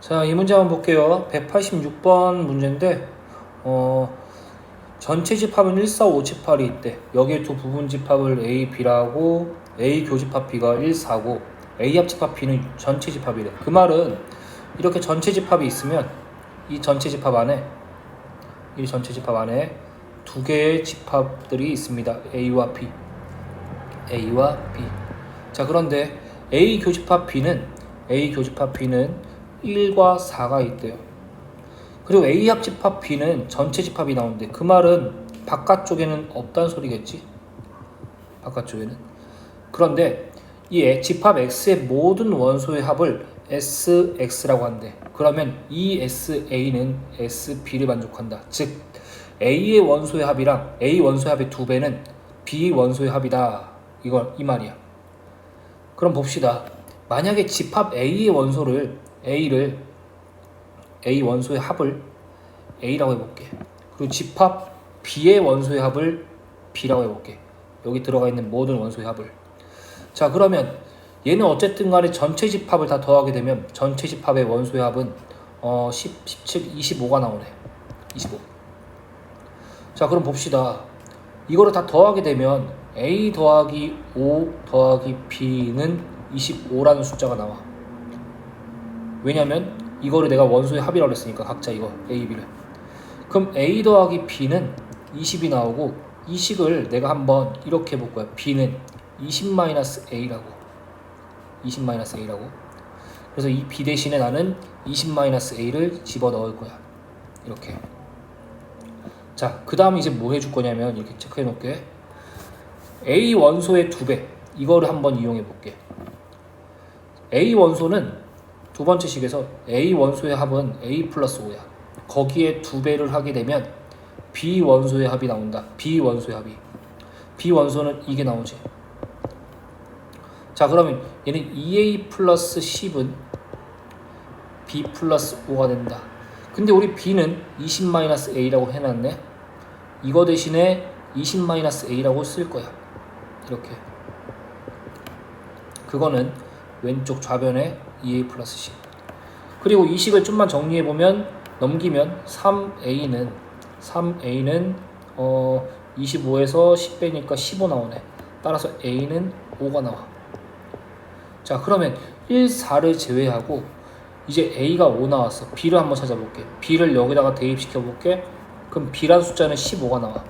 자, 이 문제 한번 볼게요. 186번 문제인데, 어, 전체 집합은 1, 4, 5 집합이 있대. 여기에 두 부분 집합을 A, B라고, A 교집합 B가 1, 4고, A 합 집합 B는 전체 집합이래. 그 말은 이렇게 전체 집합이 있으면 이 전체 집합 안에, 이 전체 집합 안에 두 개의 집합들이 있습니다. A와 B. A와 B. 자, 그런데 A 교집합 B는 A 교집합 B는 1과 4가 있대요. 그리고 A 합 집합 B는 전체 집합이 나오는데 그 말은 바깥쪽에는 없다는 소리겠지? 바깥쪽에는. 그런데 이 집합 X의 모든 원소의 합을 SX라고 한대. 그러면 이 SA는 SB를 만족한다. 즉 A의 원소의 합이랑 A 원소의 합의 두 배는 B 원소의 합이다. 이걸 이 말이야. 그럼 봅시다. 만약에 집합 A의 원소를 A를 A 원소의 합을 A라고 해볼게. 그리고 집합 B의 원소의 합을 B라고 해볼게. 여기 들어가 있는 모든 원소의 합을. 자 그러면 얘는 어쨌든 간에 전체 집합을 다 더하게 되면 전체 집합의 원소의 합은 어 10, 17, 25가 나오네. 25. 자 그럼 봅시다. 이거를 다 더하게 되면 A 더하기 5 더하기 B는 25라는 숫자가 나와. 왜냐면 이거를 내가 원소의 합이라고 했으니까 각자 이거 A, B를. 그럼 A 더하기 B는 20이 나오고 이 식을 내가 한번 이렇게 해볼 거야. B는 20-A라고. 20-A라고. 그래서 이 B 대신에 나는 20-A를 집어 넣을 거야. 이렇게. 자, 그 다음 이제 뭐 해줄 거냐면 이렇게 체크해 놓을게. A 원소의 두 배. 이거를 한번 이용해 볼게. A 원소는 두 번째 식에서 A 원소의 합은 A 플러스 5야. 거기에 두 배를 하게 되면 B 원소의 합이 나온다. B 원소의 합이. B 원소는 이게 나오지. 자, 그러면 얘는 2A 플러스 10은 B 플러스 5가 된다. 근데 우리 B는 20-A라고 해놨네. 이거 대신에 20-A라고 쓸 거야. 이렇게. 그거는 왼쪽 좌변에 2a 플러스 10. 그리고 이 식을 좀만 정리해 보면 넘기면 3a는 3a는 어 25에서 10 빼니까 15 나오네. 따라서 a는 5가 나와. 자 그러면 1, 4를 제외하고 이제 a가 5 나왔어. b를 한번 찾아볼게. b를 여기다가 대입시켜 볼게. 그럼 b란 숫자는 15가 나와.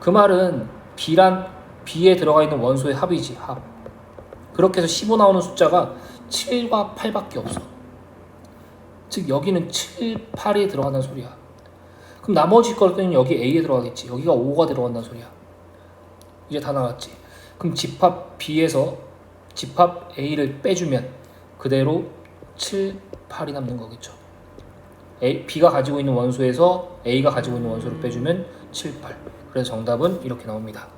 그 말은 b란 b에 들어가 있는 원소의 합이지 합. 그렇게 해서 15 나오는 숫자가 7과 8밖에 없어. 즉 여기는 7, 8이 들어간다는 소리야. 그럼 나머지 것들은 여기 A에 들어가겠지. 여기가 5가 들어간다는 소리야. 이제 다 나왔지. 그럼 집합 B에서 집합 A를 빼주면 그대로 7, 8이 남는 거겠죠. A, B가 가지고 있는 원소에서 A가 가지고 있는 원소를 빼주면 7, 8. 그래서 정답은 이렇게 나옵니다.